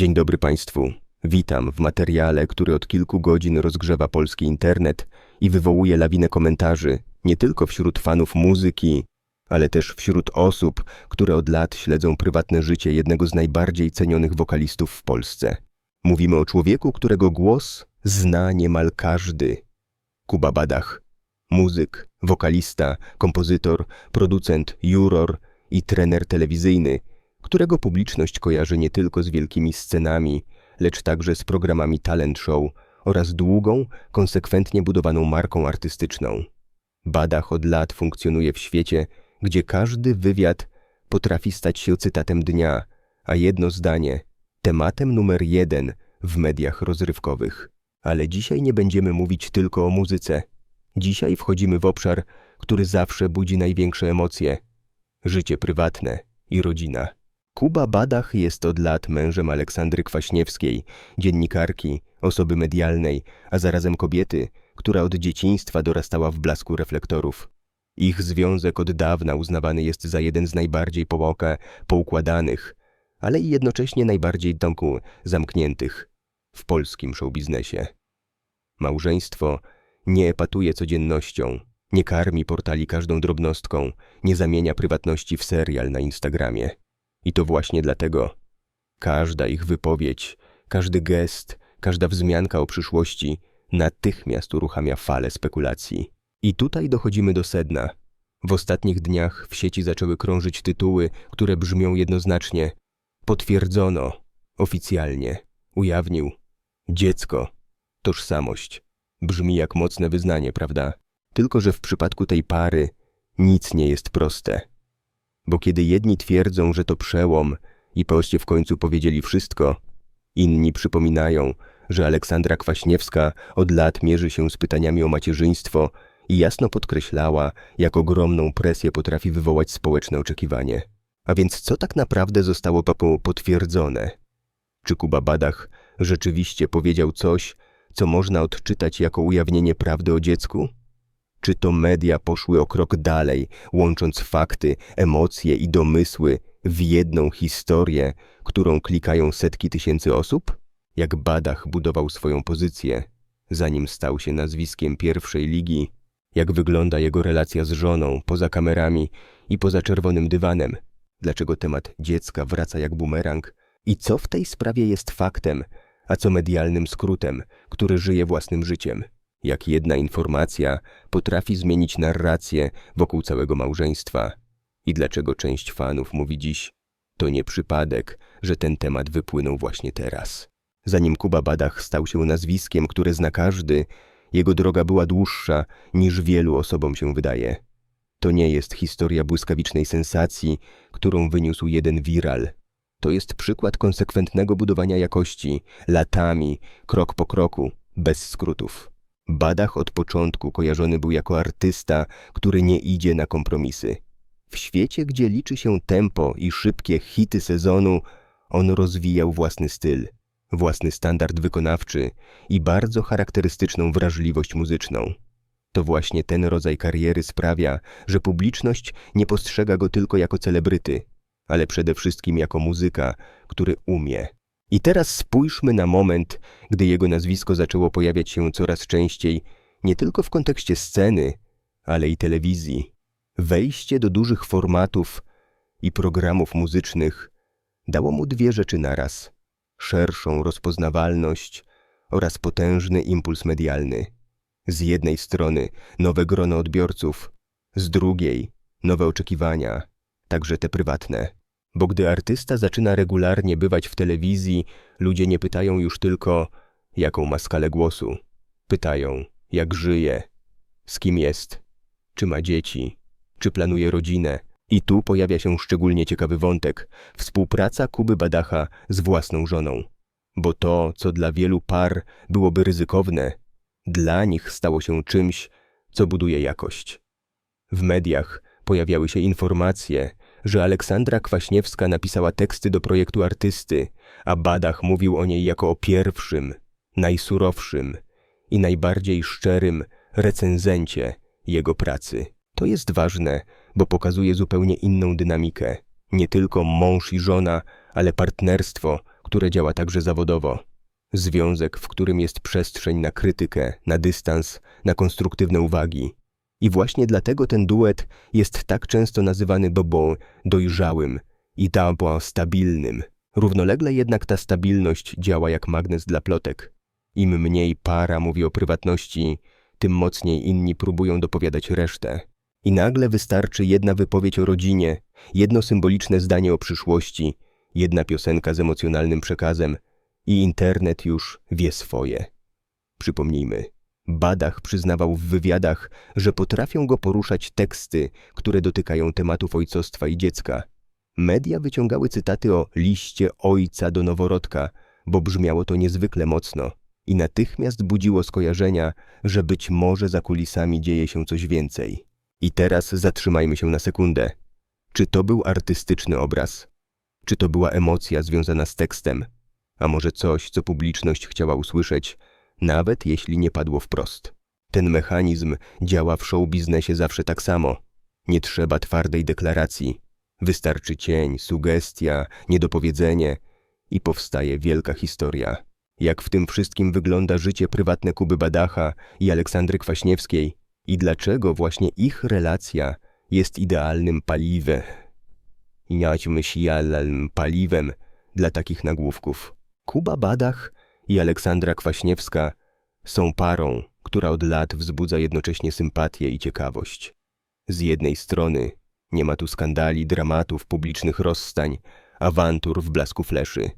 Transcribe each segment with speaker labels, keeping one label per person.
Speaker 1: Dzień dobry Państwu. Witam w materiale, który od kilku godzin rozgrzewa polski internet i wywołuje lawinę komentarzy nie tylko wśród fanów muzyki, ale też wśród osób, które od lat śledzą prywatne życie jednego z najbardziej cenionych wokalistów w Polsce. Mówimy o człowieku, którego głos zna niemal każdy. Kuba Badach. Muzyk, wokalista, kompozytor, producent, juror i trener telewizyjny, którego publiczność kojarzy nie tylko z wielkimi scenami, lecz także z programami talent show oraz długą, konsekwentnie budowaną marką artystyczną. Badach od lat funkcjonuje w świecie, gdzie każdy wywiad potrafi stać się cytatem dnia, a jedno zdanie tematem numer jeden w mediach rozrywkowych. Ale dzisiaj nie będziemy mówić tylko o muzyce. Dzisiaj wchodzimy w obszar, który zawsze budzi największe emocje życie prywatne i rodzina. Kuba Badach jest od lat mężem Aleksandry Kwaśniewskiej, dziennikarki, osoby medialnej, a zarazem kobiety, która od dzieciństwa dorastała w blasku reflektorów. Ich związek od dawna uznawany jest za jeden z najbardziej połokę, poukładanych, ale i jednocześnie najbardziej domku zamkniętych w polskim showbiznesie. Małżeństwo nie epatuje codziennością, nie karmi portali każdą drobnostką, nie zamienia prywatności w serial na Instagramie. I to właśnie dlatego każda ich wypowiedź, każdy gest, każda wzmianka o przyszłości natychmiast uruchamia falę spekulacji. I tutaj dochodzimy do sedna. W ostatnich dniach w sieci zaczęły krążyć tytuły, które brzmią jednoznacznie. Potwierdzono, oficjalnie, ujawnił. Dziecko, tożsamość. Brzmi jak mocne wyznanie, prawda? Tylko, że w przypadku tej pary nic nie jest proste. Bo kiedy jedni twierdzą, że to przełom i poście w końcu powiedzieli wszystko, inni przypominają, że Aleksandra Kwaśniewska od lat mierzy się z pytaniami o macierzyństwo i jasno podkreślała, jak ogromną presję potrafi wywołać społeczne oczekiwanie. A więc co tak naprawdę zostało papą potwierdzone? Czy Kuba Badach rzeczywiście powiedział coś, co można odczytać jako ujawnienie prawdy o dziecku? Czy to media poszły o krok dalej, łącząc fakty, emocje i domysły w jedną historię, którą klikają setki tysięcy osób? Jak Badach budował swoją pozycję, zanim stał się nazwiskiem pierwszej ligi, jak wygląda jego relacja z żoną poza kamerami i poza czerwonym dywanem, dlaczego temat dziecka wraca jak bumerang i co w tej sprawie jest faktem, a co medialnym skrótem, który żyje własnym życiem. Jak jedna informacja potrafi zmienić narrację wokół całego małżeństwa. I dlaczego część fanów mówi dziś, to nie przypadek, że ten temat wypłynął właśnie teraz. Zanim Kuba Badach stał się nazwiskiem, które zna każdy, jego droga była dłuższa niż wielu osobom się wydaje. To nie jest historia błyskawicznej sensacji, którą wyniósł jeden viral. To jest przykład konsekwentnego budowania jakości, latami, krok po kroku, bez skrótów. Badach od początku kojarzony był jako artysta, który nie idzie na kompromisy. W świecie, gdzie liczy się tempo i szybkie hity sezonu, on rozwijał własny styl, własny standard wykonawczy i bardzo charakterystyczną wrażliwość muzyczną. To właśnie ten rodzaj kariery sprawia, że publiczność nie postrzega go tylko jako celebryty, ale przede wszystkim jako muzyka, który umie. I teraz spójrzmy na moment, gdy jego nazwisko zaczęło pojawiać się coraz częściej, nie tylko w kontekście sceny, ale i telewizji. Wejście do dużych formatów i programów muzycznych dało mu dwie rzeczy naraz: szerszą rozpoznawalność oraz potężny impuls medialny. Z jednej strony nowe grono odbiorców, z drugiej nowe oczekiwania, także te prywatne. Bo gdy artysta zaczyna regularnie bywać w telewizji, ludzie nie pytają już tylko, jaką ma skalę głosu. Pytają, jak żyje, z kim jest, czy ma dzieci, czy planuje rodzinę. I tu pojawia się szczególnie ciekawy wątek współpraca Kuby Badacha z własną żoną. Bo to, co dla wielu par byłoby ryzykowne, dla nich stało się czymś, co buduje jakość. W mediach pojawiały się informacje, że Aleksandra Kwaśniewska napisała teksty do projektu artysty, a Badach mówił o niej jako o pierwszym, najsurowszym i najbardziej szczerym recenzencie jego pracy. To jest ważne, bo pokazuje zupełnie inną dynamikę. Nie tylko mąż i żona, ale partnerstwo, które działa także zawodowo. Związek, w którym jest przestrzeń na krytykę, na dystans, na konstruktywne uwagi. I właśnie dlatego ten duet jest tak często nazywany bobą dojrzałym i tabą stabilnym. Równolegle jednak ta stabilność działa jak magnes dla plotek. Im mniej para mówi o prywatności, tym mocniej inni próbują dopowiadać resztę. I nagle wystarczy jedna wypowiedź o rodzinie, jedno symboliczne zdanie o przyszłości, jedna piosenka z emocjonalnym przekazem i internet już wie swoje. Przypomnijmy, Badach przyznawał w wywiadach, że potrafią go poruszać teksty, które dotykają tematów ojcostwa i dziecka. Media wyciągały cytaty o liście ojca do noworodka, bo brzmiało to niezwykle mocno i natychmiast budziło skojarzenia, że być może za kulisami dzieje się coś więcej. I teraz zatrzymajmy się na sekundę. Czy to był artystyczny obraz? Czy to była emocja związana z tekstem? A może coś, co publiczność chciała usłyszeć, nawet jeśli nie padło wprost? Ten mechanizm działa w show biznesie zawsze tak samo. Nie trzeba twardej deklaracji. Wystarczy cień, sugestia, niedopowiedzenie i powstaje wielka historia. Jak w tym wszystkim wygląda życie prywatne Kuby Badacha i Aleksandry Kwaśniewskiej i dlaczego właśnie ich relacja jest idealnym paliwem, myślalnym paliwem dla takich nagłówków. Kuba Badach i Aleksandra Kwaśniewska są parą, która od lat wzbudza jednocześnie sympatię i ciekawość. Z jednej strony nie ma tu skandali, dramatów, publicznych rozstań, awantur w blasku fleszy.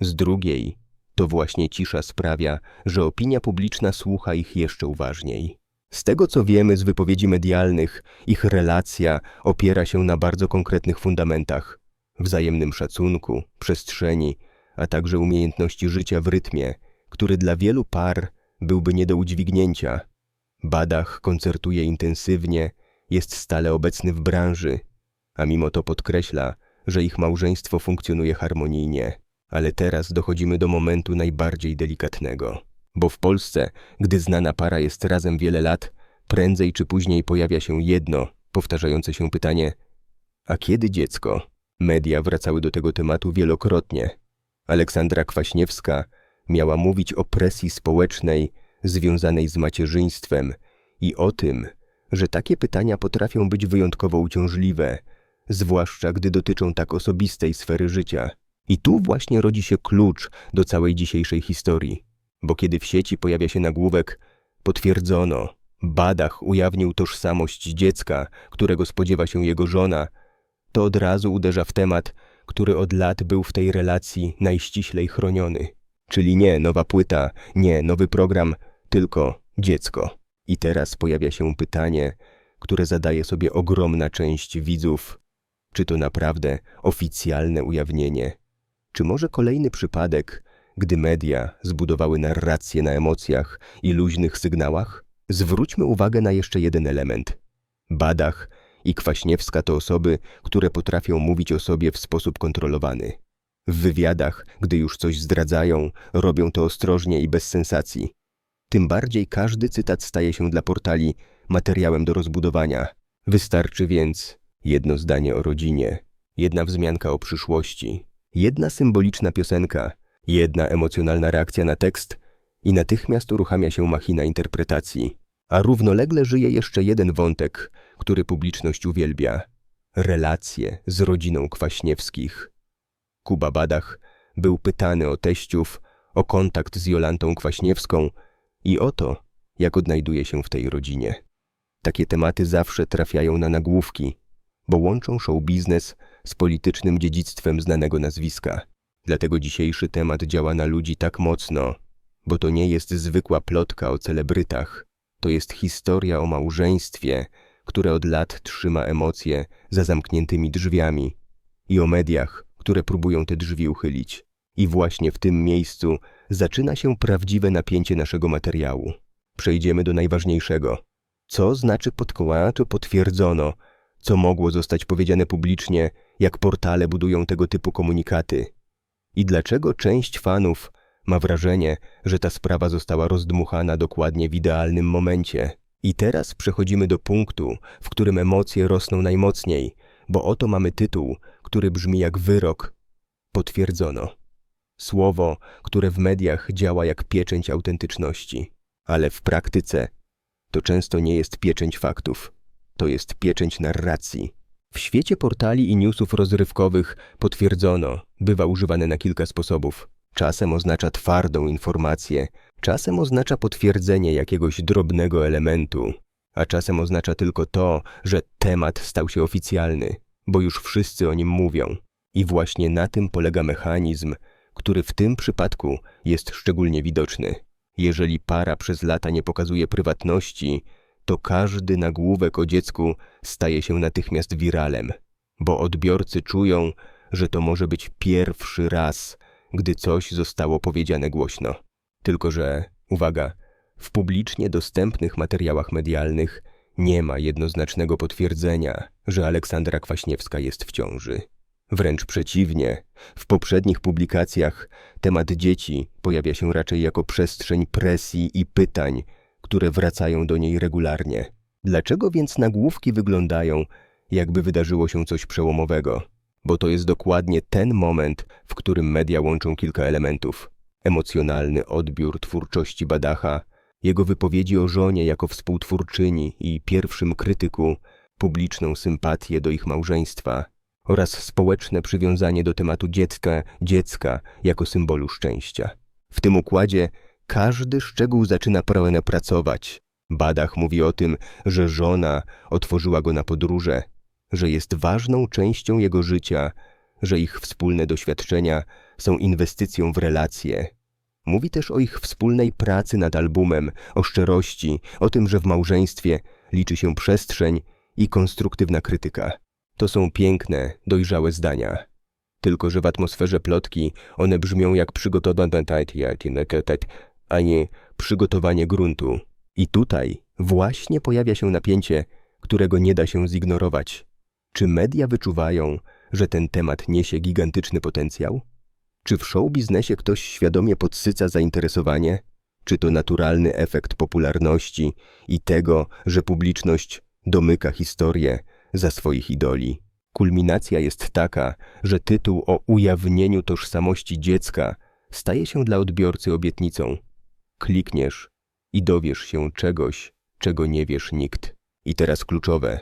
Speaker 1: Z drugiej to właśnie cisza sprawia, że opinia publiczna słucha ich jeszcze uważniej. Z tego co wiemy z wypowiedzi medialnych, ich relacja opiera się na bardzo konkretnych fundamentach wzajemnym szacunku, przestrzeni, a także umiejętności życia w rytmie, który dla wielu par byłby nie do udźwignięcia. Badach koncertuje intensywnie, jest stale obecny w branży, a mimo to podkreśla, że ich małżeństwo funkcjonuje harmonijnie. Ale teraz dochodzimy do momentu najbardziej delikatnego. Bo w Polsce, gdy znana para jest razem wiele lat, prędzej czy później pojawia się jedno, powtarzające się pytanie: A kiedy dziecko? Media wracały do tego tematu wielokrotnie. Aleksandra Kwaśniewska miała mówić o presji społecznej związanej z macierzyństwem i o tym, że takie pytania potrafią być wyjątkowo uciążliwe, zwłaszcza gdy dotyczą tak osobistej sfery życia. I tu właśnie rodzi się klucz do całej dzisiejszej historii, bo kiedy w sieci pojawia się nagłówek potwierdzono, Badach ujawnił tożsamość dziecka, którego spodziewa się jego żona, to od razu uderza w temat, który od lat był w tej relacji najściślej chroniony. Czyli nie nowa płyta, nie nowy program, tylko dziecko. I teraz pojawia się pytanie, które zadaje sobie ogromna część widzów. Czy to naprawdę oficjalne ujawnienie? Czy może kolejny przypadek, gdy media zbudowały narrację na emocjach i luźnych sygnałach? Zwróćmy uwagę na jeszcze jeden element. Badach i Kwaśniewska to osoby, które potrafią mówić o sobie w sposób kontrolowany. W wywiadach, gdy już coś zdradzają, robią to ostrożnie i bez sensacji. Tym bardziej każdy cytat staje się dla portali materiałem do rozbudowania. Wystarczy więc jedno zdanie o rodzinie, jedna wzmianka o przyszłości, jedna symboliczna piosenka, jedna emocjonalna reakcja na tekst i natychmiast uruchamia się machina interpretacji. A równolegle żyje jeszcze jeden wątek, który publiczność uwielbia relacje z rodziną Kwaśniewskich. Kuba Badach był pytany o teściów, o kontakt z Jolantą Kwaśniewską i o to, jak odnajduje się w tej rodzinie. Takie tematy zawsze trafiają na nagłówki, bo łączą show biznes z politycznym dziedzictwem znanego nazwiska. Dlatego dzisiejszy temat działa na ludzi tak mocno, bo to nie jest zwykła plotka o celebrytach. To jest historia o małżeństwie, które od lat trzyma emocje za zamkniętymi drzwiami i o mediach, które próbują te drzwi uchylić. I właśnie w tym miejscu zaczyna się prawdziwe napięcie naszego materiału. Przejdziemy do najważniejszego. Co znaczy podkołato potwierdzono, co mogło zostać powiedziane publicznie, jak portale budują tego typu komunikaty. I dlaczego część fanów ma wrażenie, że ta sprawa została rozdmuchana dokładnie w idealnym momencie. I teraz przechodzimy do punktu, w którym emocje rosną najmocniej, bo oto mamy tytuł, który brzmi jak wyrok. Potwierdzono. Słowo, które w mediach działa jak pieczęć autentyczności, ale w praktyce to często nie jest pieczęć faktów, to jest pieczęć narracji. W świecie portali i newsów rozrywkowych potwierdzono, bywa używane na kilka sposobów. Czasem oznacza twardą informację, czasem oznacza potwierdzenie jakiegoś drobnego elementu, a czasem oznacza tylko to, że temat stał się oficjalny, bo już wszyscy o nim mówią. I właśnie na tym polega mechanizm, który w tym przypadku jest szczególnie widoczny. Jeżeli para przez lata nie pokazuje prywatności, to każdy nagłówek o dziecku staje się natychmiast wiralem, bo odbiorcy czują, że to może być pierwszy raz, gdy coś zostało powiedziane głośno. Tylko że, uwaga, w publicznie dostępnych materiałach medialnych nie ma jednoznacznego potwierdzenia, że Aleksandra Kwaśniewska jest w ciąży. Wręcz przeciwnie, w poprzednich publikacjach temat dzieci pojawia się raczej jako przestrzeń presji i pytań, które wracają do niej regularnie. Dlaczego więc nagłówki wyglądają, jakby wydarzyło się coś przełomowego? Bo to jest dokładnie ten moment, w którym media łączą kilka elementów. Emocjonalny odbiór twórczości Badacha, jego wypowiedzi o żonie jako współtwórczyni i pierwszym krytyku, publiczną sympatię do ich małżeństwa oraz społeczne przywiązanie do tematu dziecka, dziecka jako symbolu szczęścia. W tym układzie każdy szczegół zaczyna pełne pracować. Badach mówi o tym, że żona otworzyła go na podróże, że jest ważną częścią jego życia, że ich wspólne doświadczenia są inwestycją w relacje. Mówi też o ich wspólnej pracy nad albumem, o szczerości, o tym, że w małżeństwie liczy się przestrzeń i konstruktywna krytyka. To są piękne, dojrzałe zdania. Tylko, że w atmosferze plotki one brzmią jak przygotowane a nie przygotowanie gruntu. I tutaj właśnie pojawia się napięcie, którego nie da się zignorować. Czy media wyczuwają, że ten temat niesie gigantyczny potencjał? Czy w show biznesie ktoś świadomie podsyca zainteresowanie? Czy to naturalny efekt popularności i tego, że publiczność domyka historię za swoich idoli? Kulminacja jest taka, że tytuł o ujawnieniu tożsamości dziecka staje się dla odbiorcy obietnicą. Klikniesz i dowiesz się czegoś, czego nie wiesz nikt. I teraz kluczowe.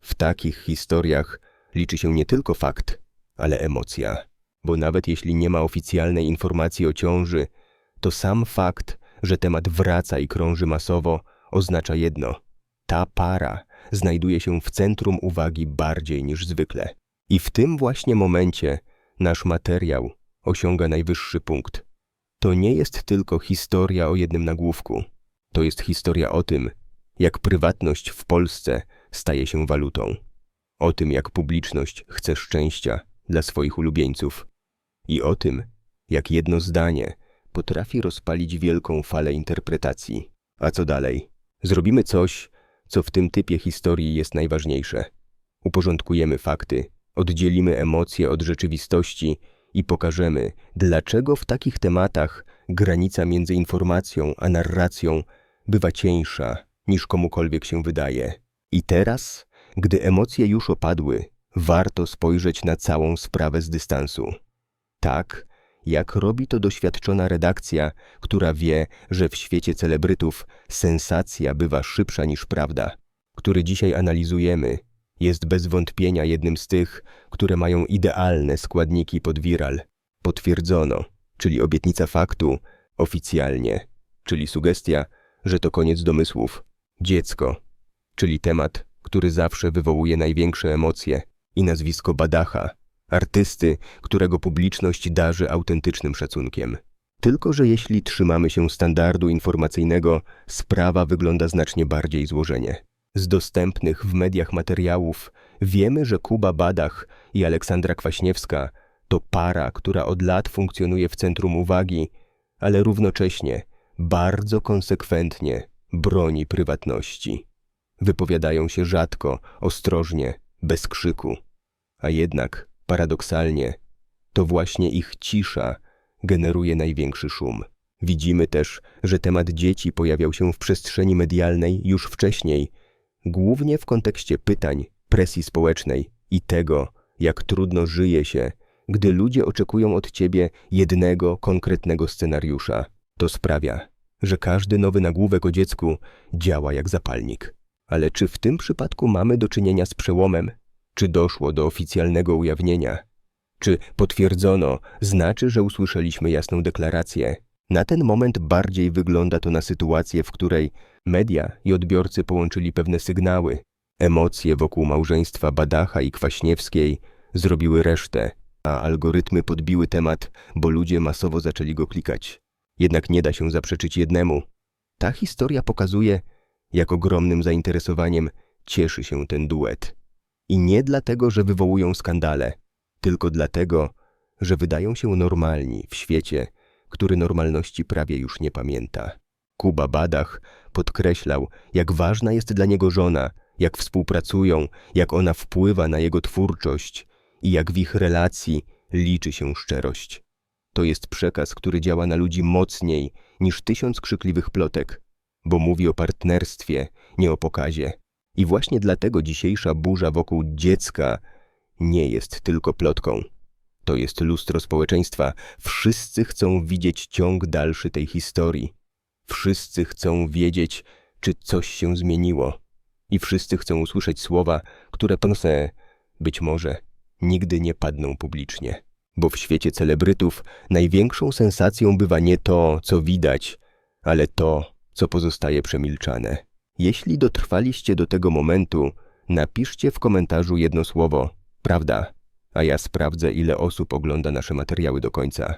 Speaker 1: W takich historiach liczy się nie tylko fakt, ale emocja. Bo nawet jeśli nie ma oficjalnej informacji o ciąży, to sam fakt, że temat wraca i krąży masowo, oznacza jedno. Ta para znajduje się w centrum uwagi bardziej niż zwykle. I w tym właśnie momencie nasz materiał osiąga najwyższy punkt. To nie jest tylko historia o jednym nagłówku. To jest historia o tym, jak prywatność w Polsce staje się walutą. O tym, jak publiczność chce szczęścia dla swoich ulubieńców. I o tym, jak jedno zdanie potrafi rozpalić wielką falę interpretacji. A co dalej? Zrobimy coś, co w tym typie historii jest najważniejsze. Uporządkujemy fakty, oddzielimy emocje od rzeczywistości i pokażemy, dlaczego w takich tematach granica między informacją a narracją bywa cieńsza niż komukolwiek się wydaje. I teraz, gdy emocje już opadły, warto spojrzeć na całą sprawę z dystansu. Tak, jak robi to doświadczona redakcja, która wie, że w świecie celebrytów sensacja bywa szybsza niż prawda, który dzisiaj analizujemy, jest bez wątpienia jednym z tych, które mają idealne składniki pod viral. Potwierdzono, czyli obietnica faktu, oficjalnie, czyli sugestia, że to koniec domysłów. Dziecko, czyli temat, który zawsze wywołuje największe emocje i nazwisko Badacha, artysty, którego publiczność darzy autentycznym szacunkiem. Tylko, że jeśli trzymamy się standardu informacyjnego, sprawa wygląda znacznie bardziej złożenie. Z dostępnych w mediach materiałów wiemy, że Kuba Badach i Aleksandra Kwaśniewska to para, która od lat funkcjonuje w centrum uwagi, ale równocześnie bardzo konsekwentnie broni prywatności. Wypowiadają się rzadko, ostrożnie, bez krzyku, a jednak Paradoksalnie, to właśnie ich cisza generuje największy szum. Widzimy też, że temat dzieci pojawiał się w przestrzeni medialnej już wcześniej, głównie w kontekście pytań, presji społecznej i tego, jak trudno żyje się, gdy ludzie oczekują od ciebie jednego konkretnego scenariusza. To sprawia, że każdy nowy nagłówek o dziecku działa jak zapalnik. Ale czy w tym przypadku mamy do czynienia z przełomem? Czy doszło do oficjalnego ujawnienia? Czy potwierdzono, znaczy, że usłyszeliśmy jasną deklarację? Na ten moment bardziej wygląda to na sytuację, w której media i odbiorcy połączyli pewne sygnały. Emocje wokół małżeństwa Badacha i Kwaśniewskiej zrobiły resztę, a algorytmy podbiły temat, bo ludzie masowo zaczęli go klikać. Jednak nie da się zaprzeczyć jednemu. Ta historia pokazuje, jak ogromnym zainteresowaniem cieszy się ten duet. I nie dlatego, że wywołują skandale, tylko dlatego, że wydają się normalni w świecie, który normalności prawie już nie pamięta. Kuba Badach podkreślał, jak ważna jest dla niego żona, jak współpracują, jak ona wpływa na jego twórczość i jak w ich relacji liczy się szczerość. To jest przekaz, który działa na ludzi mocniej niż tysiąc krzykliwych plotek, bo mówi o partnerstwie, nie o pokazie. I właśnie dlatego dzisiejsza burza wokół dziecka nie jest tylko plotką. To jest lustro społeczeństwa. Wszyscy chcą widzieć ciąg dalszy tej historii. Wszyscy chcą wiedzieć, czy coś się zmieniło. I wszyscy chcą usłyszeć słowa, które pense, być może, nigdy nie padną publicznie. Bo w świecie celebrytów największą sensacją bywa nie to, co widać, ale to, co pozostaje przemilczane. Jeśli dotrwaliście do tego momentu, napiszcie w komentarzu jedno słowo prawda, a ja sprawdzę, ile osób ogląda nasze materiały do końca.